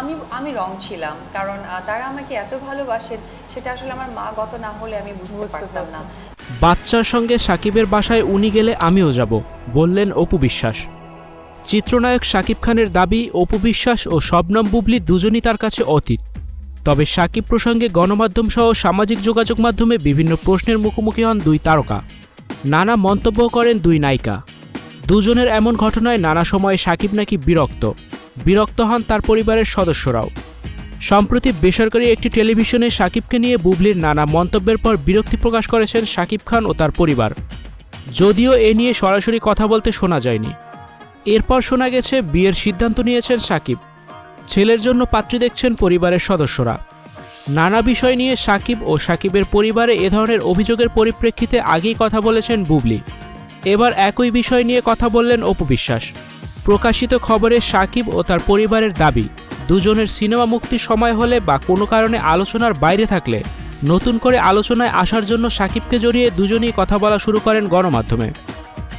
আমি আমি রং ছিলাম। কারণ তারা আমাকে এত ভালোবাসেন সেটা আসলে আমার মা গত না হলে আমি বুঝতে বুঝতে পারতাম না। বাচ্চার সঙ্গে সাকিবের বাসায় উনি গেলে আমিও যাব বললেন অপু বিশ্বাস। চিত্রনায়ক সাকিব খানের দাবি অপু বিশ্বাস ও শবনম বুবলি দুজনই তার কাছে অতীত। তবে সাকিব প্রসঙ্গে গণমাধ্যম সহ সামাজিক যোগাযোগ মাধ্যমে বিভিন্ন প্রশ্নের মুখোমুখি হন দুই তারকা। নানা মন্তব্য করেন দুই নায়িকা। দুজনের এমন ঘটনায় নানা সময়ে সাকিব নাকি বিরক্ত। বিরক্ত হন তার পরিবারের সদস্যরাও। সম্প্রতি বেসরকারি একটি টেলিভিশনে সাকিবকে নিয়ে বুবলির নানা মন্তব্যের পর বিরক্তি প্রকাশ করেছেন সাকিব খান ও তার পরিবার। যদিও এ নিয়ে সরাসরি কথা বলতে শোনা যায়নি। এরপর শোনা গেছে, বিয়ের সিদ্ধান্ত নিয়েছেন সাকিব। ছেলের জন্য পাত্রী দেখছেন পরিবারের সদস্যরা। নানা বিষয় নিয়ে সাকিব ও সাকিবের পরিবারে এ ধরনের অভিযোগের পরিপ্রেক্ষিতে আগেই কথা বলেছেন বুবলি। এবার একই বিষয় নিয়ে কথা বললেন অপু বিশ্বাস। প্রকাশিত খবরে সাকিব ও তার পরিবারের দাবি, দুজনের সিনেমা মুক্তির সময় হলে বা কোনো কারণে আলোচনার বাইরে থাকলে, নতুন করে আলোচনায় আসার জন্য সাকিবকে জড়িয়ে দুজনেই কথা বলা শুরু করেন গণমাধ্যমে।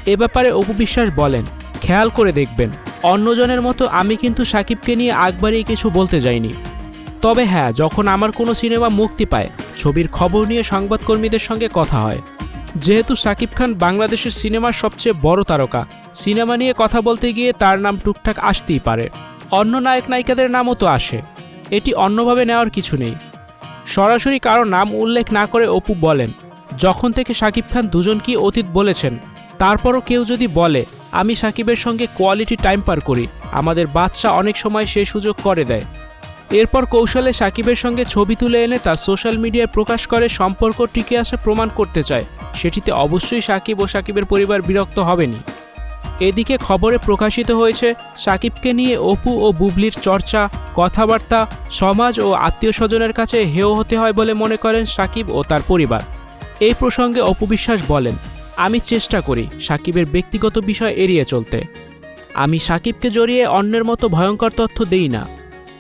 এ ব্যাপারে অপু বিশ্বাস বলেন, খেয়াল করে দেখবেন, অন্যজনের মতো আমি কিন্তু সাকিবকে নিয়ে আগবারেই কিছু বলতে যাইনি। তবে হ্যাঁ যখন আমার কোনো সিনেমা মুক্তি পায়, ছবির খবর নিয়ে সংবাদকর্মীদের সঙ্গে কথা হয়। যেহেতু সাকিব খান বাংলাদেশের সিনেমার সবচেয়ে বড় তারকা সিনেমা নিয়ে কথা বলতে গিয়ে তার নাম টুকটাক আসতেই পারে। অন্য নায়ক নায়িকাদের নামও তো আসে। এটি অন্যভাবে নেওয়ার কিছু নেই। সরাসরি কারও নাম উল্লেখ না করে অপু বলেন, যখন থেকে সাকিব খান দুজনকেই অতীত বলেছেন, তারপরও কেউ যদি বলে, আমি সাকিবের সঙ্গে কোয়ালিটি টাইম পার করি, আমাদের বাচ্চা অনেক সময় সে সুযোগ করে দেয়। এরপর কৌশলে সাকিবের সঙ্গে ছবি তুলে এনে তা সোশ্যাল মিডিয়ায় প্রকাশ করে সম্পর্ক টিকে আসা প্রমাণ করতে চায়। সেটিতে অবশ্যই সাকিব ও সাকিবের পরিবার বিরক্ত হবেনি এদিকে খবরে প্রকাশিত হয়েছে, সাকিবকে নিয়ে অপু ও বুবলির চর্চা, কথাবার্তা, সমাজ ও আত্মীয় স্বজনের কাছে হেয় হতে হয় বলে মনে করেন সাকিব ও তার পরিবার। এই প্রসঙ্গে অপু বিশ্বাস বলেন, আমি চেষ্টা করি সাকিবের ব্যক্তিগত বিষয় এড়িয়ে চলতে। আমি সাকিবকে জড়িয়ে অন্যের মতো ভয়ঙ্কর তথ্য দেই না।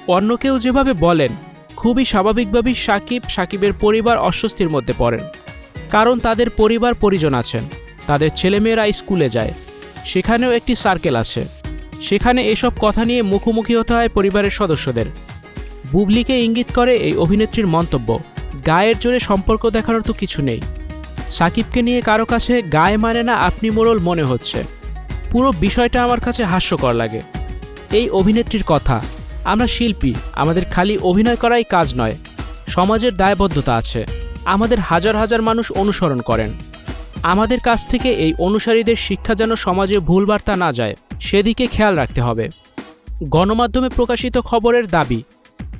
অন্য কেউ যেভাবে বলেন, খুবই স্বাভাবিকভাবেই সাকিব সাকিবের পরিবার অস্বস্তির মধ্যে পড়েন। কারণ তাদের পরিবার পরিজন আছেন। তাদের ছেলেমেয়েরা স্কুলে যায়। সেখানেও একটি সার্কেল আছে। সেখানে এসব কথা নিয়ে মুখোমুখি হতে হয় পরিবারের সদস্যদের। বুবলিকে ইঙ্গিত করে এই অভিনেত্রীর মন্তব্য, গায়ের জোরে সম্পর্ক দেখানোর তো কিছু নেই। সাকিবকে নিয়ে কারও কাছে গায়ে মানে না আপনি মোড়ল মনে হচ্ছে। পুরো বিষয়টা আমার কাছে হাস্যকর লাগে। এই অভিনেত্রীর কথা, আমরা শিল্পী, আমাদের খালি অভিনয় করাই কাজ নয়, সমাজের দায়বদ্ধতা আছে, আমাদের হাজার হাজার মানুষ অনুসরণ করেন। আমাদের কাছ থেকে এই অনুসারীদের শিক্ষা যেন সমাজে ভুল বার্তা না যায়, সেদিকে খেয়াল রাখতে হবে। গণমাধ্যমে প্রকাশিত খবরের দাবি,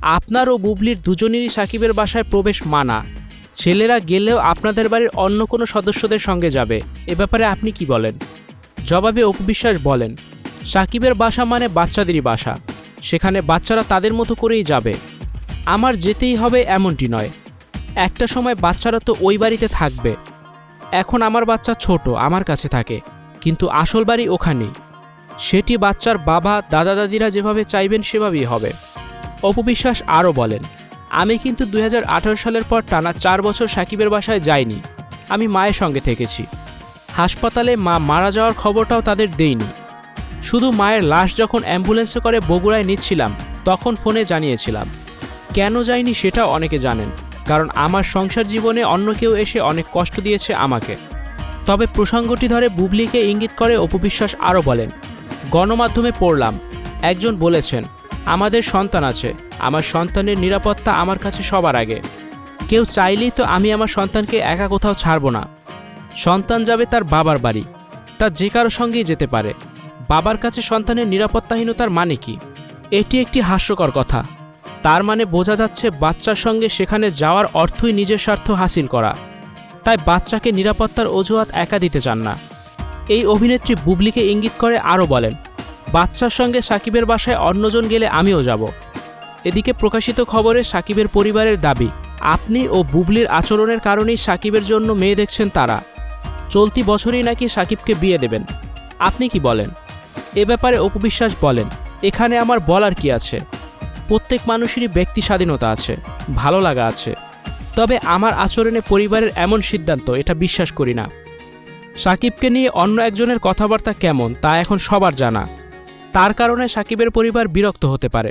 আপনার ও বুবলির দুজনেরই সাকিবের বাসায় প্রবেশ মানা। ছেলেরা গেলেও আপনাদের বাড়ির অন্য কোনো সদস্যদের সঙ্গে যাবে, এ ব্যাপারে আপনি কি বলেন? জবাবে অপবিশ্বাস বলেন, সাকিবের বাসা মানে বাচ্চাদেরই বাসা, সেখানে বাচ্চারা তাদের মতো করেই যাবে। আমার যেতেই হবে এমনটি নয়। একটা সময় বাচ্চারা তো ওই বাড়িতে থাকবে। এখন আমার বাচ্চা ছোট, আমার কাছে থাকে। কিন্তু আসল বাড়ি ওখানেই সেটি বাচ্চার বাবা, দাদা, দাদিরা যেভাবে চাইবেন সেভাবেই হবে। অপবিশ্বাস আরও বলেন, আমি কিন্তু দুই হাজার আঠারো সালের পর টানা চার বছর সাকিবের বাসায় যাইনি। আমি মায়ের সঙ্গে থেকেছি। হাসপাতালে মা মারা যাওয়ার খবরটাও তাদের দেইনি। শুধু মায়ের লাশ যখন অ্যাম্বুলেন্সে করে বগুড়ায় নিচ্ছিলাম, তখন ফোনে জানিয়েছিলাম। কেন যাইনি সেটাও অনেকে জানেন। কারণ আমার সংসার জীবনে অন্য কেউ এসে অনেক কষ্ট দিয়েছে আমাকে। তবে প্রসঙ্গটি ধরে বুবলিকে ইঙ্গিত করে অপবিশ্বাস আরও বলেন, গণমাধ্যমে পড়লাম। একজন বলেছেন, আমাদের সন্তান আছে। আমার সন্তানের নিরাপত্তা আমার কাছে সবার আগে। কেউ চাইলেই তো আমি আমার সন্তানকে একা কোথাও ছাড়ব না। সন্তান যাবে তার বাবার বাড়ি। তা যে কারও সঙ্গেই যেতে পারে। বাবার কাছে সন্তানের নিরাপত্তাহীনতার মানে কি? এটি একটি হাস্যকর কথা। তার মানে বোঝা যাচ্ছে বাচ্চার সঙ্গে সেখানে যাওয়ার অর্থই নিজের স্বার্থ হাসিল করা। তাই বাচ্চাকে নিরাপত্তার অজুহাত একা দিতে চান না। এই অভিনেত্রী বুবলিকে ইঙ্গিত করে আরও বলেন, বাচ্চার সঙ্গে সাকিবের বাসায় অন্যজন গেলে আমিও যাব। এদিকে প্রকাশিত খবরে সাকিবের পরিবারের দাবি, আপনি ও বুবলির আচরণের কারণেই সাকিবের জন্য মেয়ে দেখছেন তারা। চলতি বছরই নাকি সাকিবকে বিয়ে দেবেন। আপনি কি বলেন? এ ব্যাপারে অপবিশ্বাস বলেন, এখানে আমার বলার কি আছে? প্রত্যেক মানুষেরই ব্যক্তি স্বাধীনতা আছে, ভালো লাগা আছে। তবে আমার আচরণে পরিবারের এমন সিদ্ধান্ত, এটা বিশ্বাস করি না। সাকিবকে নিয়ে অন্য একজনের কথাবার্তা কেমন, তা এখন সবার জানা। তার কারণে সাকিবের পরিবার বিরক্ত হতে পারে।